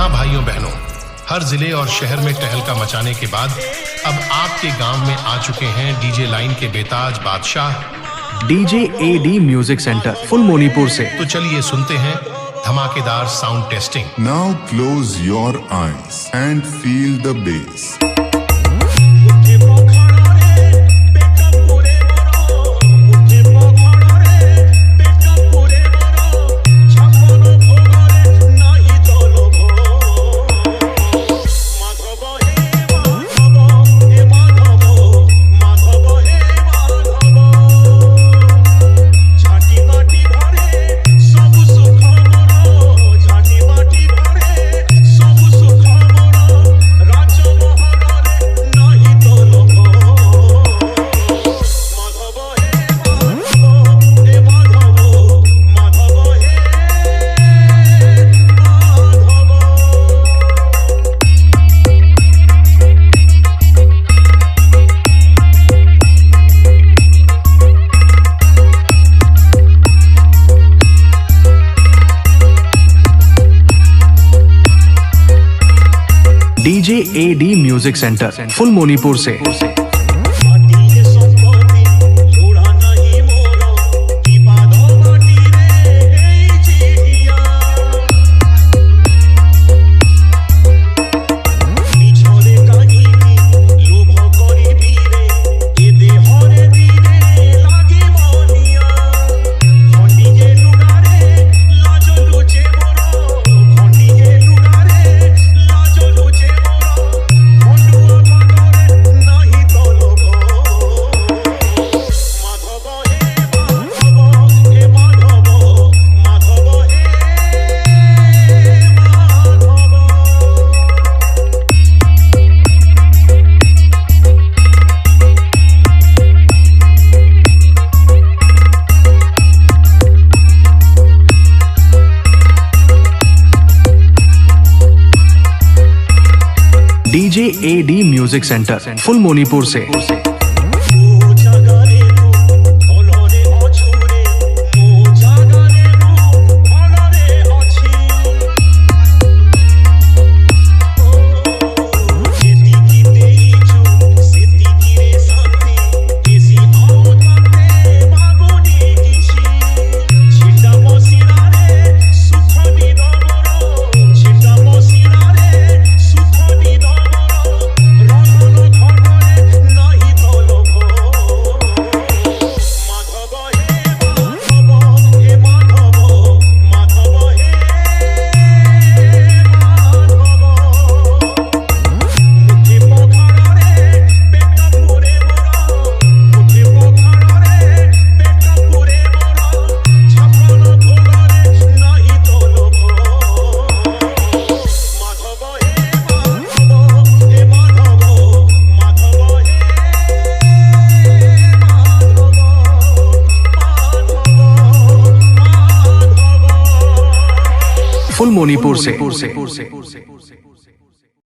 हाँ भाइयों बहनों हर ज़िले और शहर में टहलका मचाने के बाद अब आपके गाँव में आ चुके हैं डीजे लाइन के बेताज बादशाह। DJ A D music centre Phul Monipur से। तो चलिए सुनते हैं धमाकेदार sound testing now close your eyes and feel the bass. DJ A D music centre Phul Monipur से। DJ A D music centre Phul Monipur से। फुल मोनीपुर से